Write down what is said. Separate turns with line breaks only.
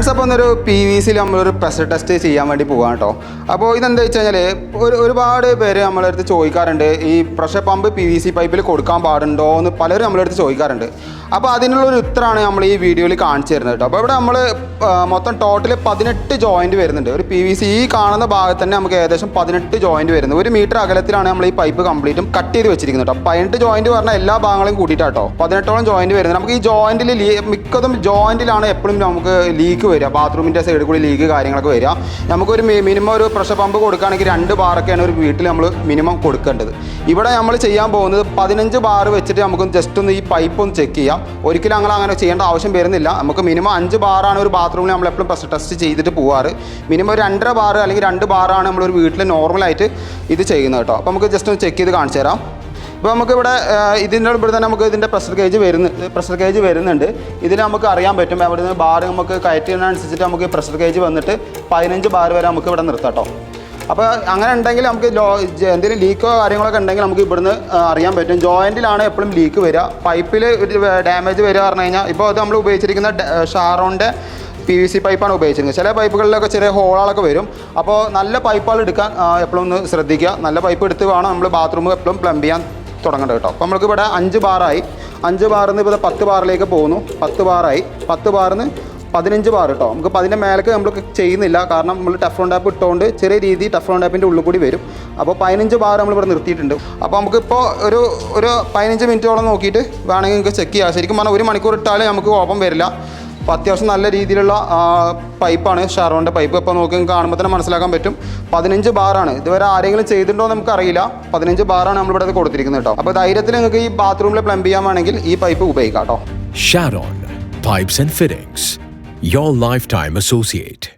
Friends അപ്പോൾ ഒന്നൊരു P V സിയിൽ നമ്മളൊരു പ്രഷർ ടെസ്റ്റ് ചെയ്യാൻ വേണ്ടി പോകാം കേട്ടോ അപ്പോൾ ഇതെന്താ വെച്ച് കഴിഞ്ഞാൽ ഒരു ഒരുപാട് പേര് നമ്മളെ അടുത്ത് ചോദിക്കാറുണ്ട് ഈ pressure pump P V C പൈപ്പിൽ കൊടുക്കാൻ പാടുണ്ടോ എന്ന് പലരും നമ്മളെ അടുത്ത് ചോദിക്കാറുണ്ട്. അപ്പോൾ അതിനുള്ളൊരു ഉത്തരമാണ് നമ്മൾ ഈ വീഡിയോയിൽ കാണിച്ചു തരുന്നത് കേട്ടോ അപ്പോൾ ഇവിടെ നമ്മൾ മൊത്തം ടോട്ടൽ പതിനെട്ട് ജോയിന്റ് വരുന്നുണ്ട്. ഒരു പി വി സി ഈ കാണുന്ന ഭാഗത്ത് തന്നെ നമുക്ക് ഏകദേശം പതിനെട്ട് ജോയിന്റ് വരുന്നത് ഒരു മീറ്റർ അകലത്തിലാണ് നമ്മൾ ഈ പൈപ്പ് കംപ്ലീറ്റും കട്ട് ചെയ്ത് വെച്ചിരിക്കുന്നത് കേട്ടോ പതിനെട്ട് ജോയിന്റ് പറഞ്ഞാൽ എല്ലാ ഭാഗങ്ങളും കൂട്ടിയിട്ടാട്ടോ പതിനെട്ടോളം ജോയിന്റ് വരുന്നത്. നമുക്ക് ഈ ജോയിന്റിൽ മിക്കതും ജോയിന്റിലാണ് എപ്പോഴും നമുക്ക് ലീക്ക് വരിക. ബാത്റൂമിന്റെ സൈഡിൽ കൂടി ലീക്ക് കാര്യങ്ങളൊക്കെ വരിക. നമുക്കൊരു മിനിമം ഒരു പ്രഷർ പമ്പ് കൊടുക്കുകയാണെങ്കിൽ രണ്ട് ബാറൊക്കെയാണ് ഒരു വീട്ടിൽ നമ്മൾ മിനിമം കൊടുക്കേണ്ടത്. ഇവിടെ നമ്മൾ ചെയ്യാൻ പോകുന്നത് പതിനഞ്ച് ബാർ വെച്ചിട്ട് നമുക്ക് ജസ്റ്റ് ഒന്ന് ഈ പൈപ്പ് ഒന്ന് ചെക്ക് ചെയ്യാം. ഒരിക്കലും അങ്ങനെ അങ്ങനെ ചെയ്യേണ്ട ആവശ്യം വരുന്നില്ല. നമുക്ക് മിനിമം അഞ്ച് ബാറാണ് ഒരു ബാത്റൂമിൽ നമ്മൾ എപ്പോഴും പ്രഷർ ടെസ്റ്റ് ചെയ്തിട്ട് പോവാറ്. മിനിമം ഒരു രണ്ടര ബാർ അല്ലെങ്കിൽ രണ്ട് ബാറാണ് നമ്മളൊരു വീട്ടിൽ നോർമലായിട്ട് ഇത് ചെയ്യുന്നത് കേട്ടോ. അപ്പോൾ നമുക്ക് ജസ്റ്റ് ഒന്ന് ചെക്ക് ചെയ്ത് കാണിച്ചു തരാം. ഇപ്പോൾ നമുക്ക് ഇവിടെ ഇവിടെ തന്നെ നമുക്ക് ഇതിന്റെ പ്രഷർ ഗേജ് വരുന്നുണ്ട് പ്രഷർ ഗേജ് വരുന്നുണ്ട്. ഇതിൽ നമുക്ക് അറിയാൻ പറ്റും അവിടെ നിന്ന് ബാർ നമുക്ക് കയറ്റുന്നതനുസരിച്ചിട്ട് നമുക്ക് പ്രഷർ ഗേജ് വന്നിട്ട് പതിനഞ്ച് ബാർ വരെ നമുക്ക് ഇവിടെ നിർത്താം അപ്പോൾ അങ്ങനെ ഉണ്ടെങ്കിൽ നമുക്ക് ലോ എന്തെങ്കിലും ലീക്കോ കാര്യങ്ങളൊക്കെ ഉണ്ടെങ്കിൽ നമുക്ക് ഇവിടുന്ന് അറിയാൻ പറ്റും. ജോയിന്റിലാണ് എപ്പോഴും ലീക്ക് വരിക പൈപ്പിൽ ഡാമേജ് വരിക പറഞ്ഞു കഴിഞ്ഞാൽ ഇപ്പോൾ അത് നമ്മൾ ഉപയോഗിച്ചിരിക്കുന്ന ഷാറോണിന്റെ പി വി സി പൈപ്പാണ് ഉപയോഗിച്ചിരുന്നത് ചില പൈപ്പുകളിലൊക്കെ ചെറിയ ഹോളുകളൊക്കെ വരും. അപ്പോൾ നല്ല പൈപ്പുകൾ എടുക്കാൻ എപ്പോഴും ഒന്ന് ശ്രദ്ധിക്കുക. നല്ല പൈപ്പ് എടുത്ത് വേണം നമ്മൾ ബാത്റൂം എപ്പോഴും പ്ലംബ് ചെയ്യാൻ. തുടങ്ങേണ്ടത് കേട്ടോ. അപ്പോൾ ഇവിടെ അഞ്ച് ബാറായി അഞ്ച് ബാറിൽ നിന്ന് ഇവിടെ പത്ത് ബാറിലേക്ക് പോകുന്നു. പത്ത് ബാറായി പത്ത് ബാറിൽ നിന്ന് പതിനഞ്ച് ബാർ കേട്ടോ. നമുക്ക് അതിന്റെ മേലേക്ക് നമ്മൾ ചെയ്യുന്നില്ല. കാരണം നമ്മൾ ടഫ്രോൺ ടാപ്പ് ഇട്ടുകൊണ്ട് ചെറിയ രീതി ടഫ്രോൺ ടാപ്പിന്റെ ഉള്ളിൽ കൂടി വരും. അപ്പോൾ പതിനഞ്ച് ബാർ നമ്മൾ ഇവിടെ നിർത്തിയിട്ടുണ്ട്. അപ്പോൾ നമുക്കിപ്പോൾ ഒരു ഒരു പതിനഞ്ച് മിനിറ്റോളം നോക്കിയിട്ട് വേണമെങ്കിൽ നിങ്ങൾക്ക് ചെക്ക് ചെയ്യാം. ശരിക്കും പറഞ്ഞാൽ ഒരു മണിക്കൂർ ഇട്ടാലേ നമുക്ക് ഓപ്പൺ വരില്ല. അപ്പോൾ അത്യാവശ്യം നല്ല രീതിയിലുള്ള പൈപ്പാണ്. ഷാറോണിന്റെ പൈപ്പ് ഇപ്പോൾ നോക്കി കാണുമ്പോൾ തന്നെ മനസ്സിലാക്കാൻ പറ്റും. പതിനഞ്ച് ബാറാണ്. ഇതുവരെ ആരെങ്കിലും ചെയ്തിട്ടുണ്ടോ എന്ന് നമുക്കറിയില്ല പതിനഞ്ച് ബാറാണ് നമ്മളിവിടെ കൊടുത്തിരിക്കുന്നത് കേട്ടോ. അപ്പോൾ ധൈര്യത്തിൽ നിങ്ങൾക്ക് ഈ ബാത്റൂമിൽ പ്ലംബ് ചെയ്യാൻ വേണമെങ്കിൽ ഈ പൈപ്പ് ഉപയോഗിക്കാം കേട്ടോ.
Sharon pipes and fittings your life time associate.